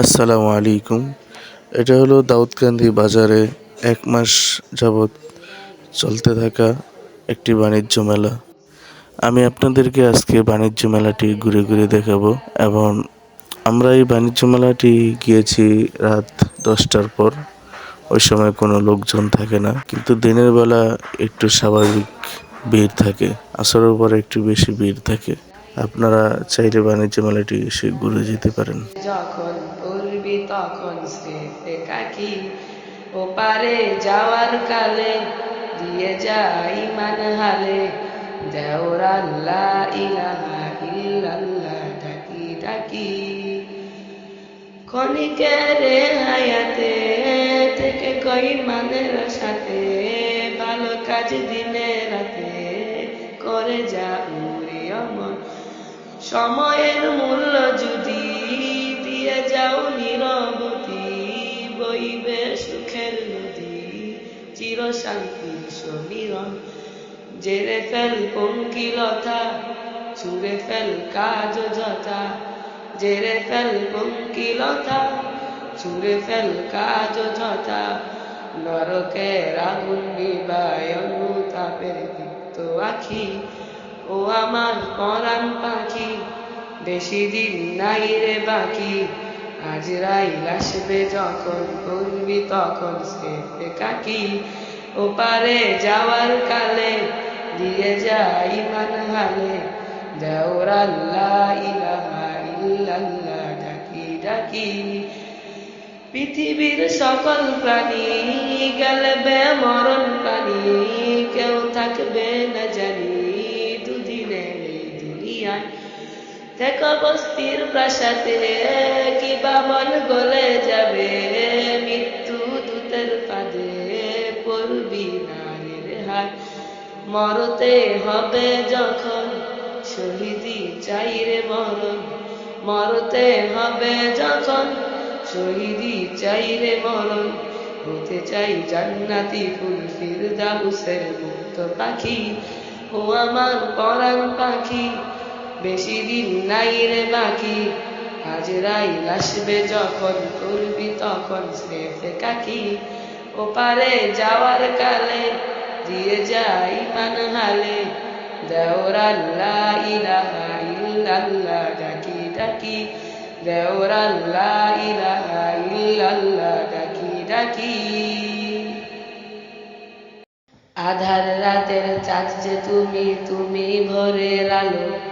আসসালামু আলাইকুম। এটা হলো দাউদকান্দি বাজারে এক মাস যাবৎ চলতে থাকা একটি বাণিজ্য মেলা। আমি আপনাদেরকে আজকে বাণিজ্য মেলাটি ঘুরে ঘুরে দেখাবো এবং আমরা এই বাণিজ্য মেলাটি গিয়েছি রাত দশটার পর। ওই সময় কোনো লোকজন থাকে না, কিন্তু দিনের বেলা একটু স্বাভাবিক ভিড় থাকে, আসরের পর একটু বেশি ভিড় থাকে। আপনারা চাইলে বাণিজ্য মেলাটি এসে ঘুরে যেতে পারেন। যখন পড়বি তখন স্রেফে কাকি ও পারে যাওয়ার কালে দিয়ে যাই মান হালে দেওর আল্লাহ ইলাহা ইল্লাল্লাহ, ডাকি ডাকি। ক্ষণিকের হায়াতে থেকে কই মানের সাথে, ভালো কাজ দিনে রাতে করে যা উড়ি অমর সময়ের মূল্য যদি দিয়ে যাও নিরবতি বইবে সুখের নদী চির শান্তি সমীরণ জেরে ফেল পঙ্কিলতা, ছুঁড়ে ফেল কাজ যথা। জেরে ফেল পঙ্কিলতা, ছুঁড়ে ফেল কাজ যথা। নরকের আগুন নিবায় অনুতাপের দীপ্ত আখি ও আমার পরাণ পাখি, বেশি দিন নাই রে বাকি। আজ রাইল আসবে যখন করবি তখন সে কাকি। ও পারে যাওয়ার কালে দিয়ে যাই মান হালে দেওর আল্লাহ ইলাহা ডাকি ডাকি। পৃথিবীর সকল প্রাণী গেলবে মরণ প্রাণী, কেউ থাকবে না জানি। থেকে বস্তির প্রাসাদে কি বামন গলে যাবে। মৃত্যু দূতের পাদে পড়বি নারীর হাত। মরতে হবে যখন শহীদি চাই রে মরণ। মরতে হবে যখন শহীদি চাই রে মরণ। হতে চাই জান্নাতি ফুল, ফিরদাউসের মুক্ত পাখি। ও আমার পরাণ পাখি। বেশি দিন নাই রে বাকি। আজ রাইল আসবে যখন করবি তখন স্রেফে কাকি। ও পারে যাওয়ার কালে দিয়ে যাই মান হালে দেওর ইলাহা ইল্লাল্লাহ, ডাকি ডাকি। দেওর আল্লাহ ইলাহা ইল্লাল্লাহ, ডাকি ডাকি। আধার রাতের চাঁদ তুমি তুমি ভোরের আলো।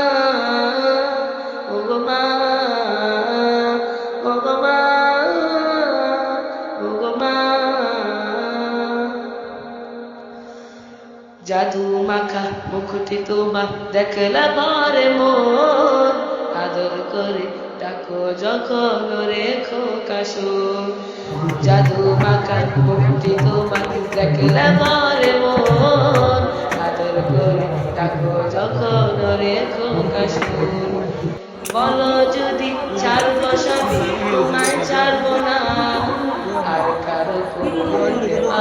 জাদু মাখা মুখটি তোমার দেখলা পরে মন আদর করে ডাকো যখন রেখো কাশো। জাদু মাখা মুখটি তোমার দেখলা পরে মন আদর করে ডাকো যখন রেখো কাশো। বলো যদি ছাড়বো সবই, তোমায় ছাড়বো না। আর কারও পাঞ্জুরা